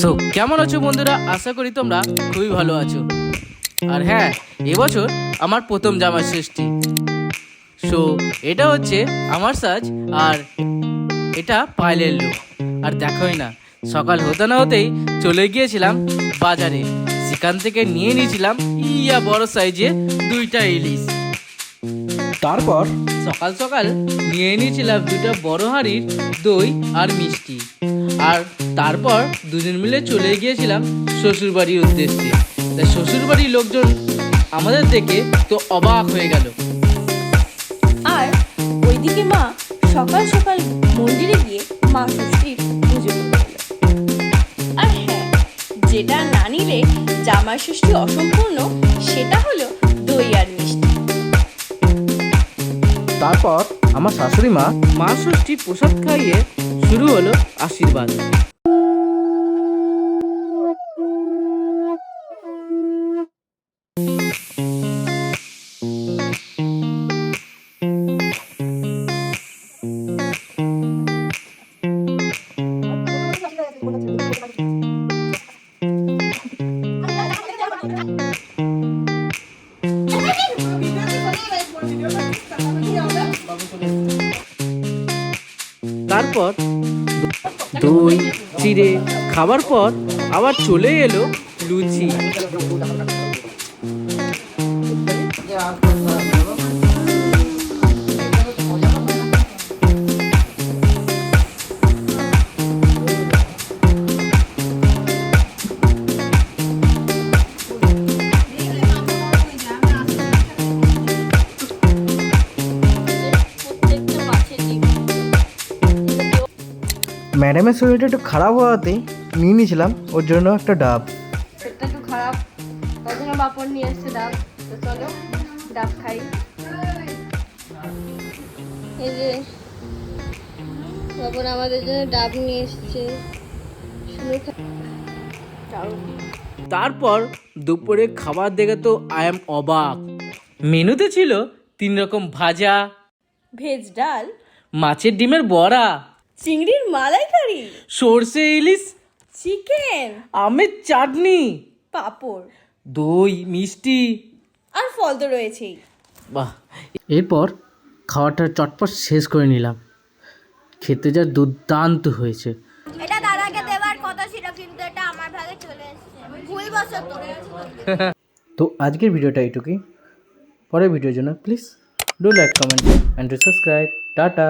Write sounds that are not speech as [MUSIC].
So কেমন আছো বন্ধুরা? আশা করি তোমরা খুবই ভালো আছো। আর হ্যাঁ এবছর আমার প্রথম জামা ষষ্ঠী। সো এটা হচ্ছে আমার সাজ আর এটা পাইলের লুক আর দেখোই না সকাল হতে না হতেই চলে গিয়েছিলাম বাজারে। সেখান থেকে নিয়ে নিয়েছিলাম ইয়া বড় সাইজে দুইটা ইলিশ। তারপর? সকাল সকাল নিয়ে নিয়েছিলাম দুটো বড় হাঁড়ির দই আর মিষ্টি। আর তারপর দুজন মিলে চলে গিয়েছিলাম শ্বশুর বাড়ির উদ্দেশ্যে। তা শ্বশুর বাড়ির লোকজন আমাদের দেখে তো অবাক হয়ে গেল। আর ওইদিকে মা সকাল সকাল মন্দিরে গিয়ে মা ষষ্ঠীর পুজো আর হ্যাঁ যেটা না নিলে জামা ষষ্ঠী অসম্পূর্ণ সেটা হলো দই আর মিষ্টি। তারপর আমার শাশুড়ি মা মা ষষ্ঠী প্রসাদ খাইয়ে শুরু হলো আশীর্বাদ। তারপর দই চিড়ে খাবার পর আবার চলে এলো লুচি। ম্যাডামের শরীরটা একটু খারাপ হওয়াতেই নিয়ে নিয়েছিলাম ওর জন্য একটা ডাব। সেটা একটু খারাপ। তাই জন্য বাপর নিয়ে এসছে ডাব তো চলো ডাব খাই। এই যে বাপর আমাদের জন্য ডাব নিয়ে এসছে। শুনে তারপর দুপুরে খাবার দেখে তো আই এম অবাক। মেনুতে ছিল তিন রকম ভাজা ভেজ ডাল মাছের ডিমের বড়া চিংড়ির মালাইকারি? সর্ষে ইলিশ চিকেন? আমের চাটনি পাঁপড়? দই মিষ্টি। আর ফল তো রয়েছেই। বাহ। এরপর খাওয়াটা চটপট শেষ করে নিলাম। খেতে যা দুর্দান্ত হয়েছে। এটা দাদাকে দেওয়ার কথা ছিল কিন্তু এটা আমার ভাগে চলে এসেছে। [LAUGHS] তো আজকের ভিডিওটা এইটুকুই। পরের ভিডিওর জন্য please do like comment and to subscribe tata.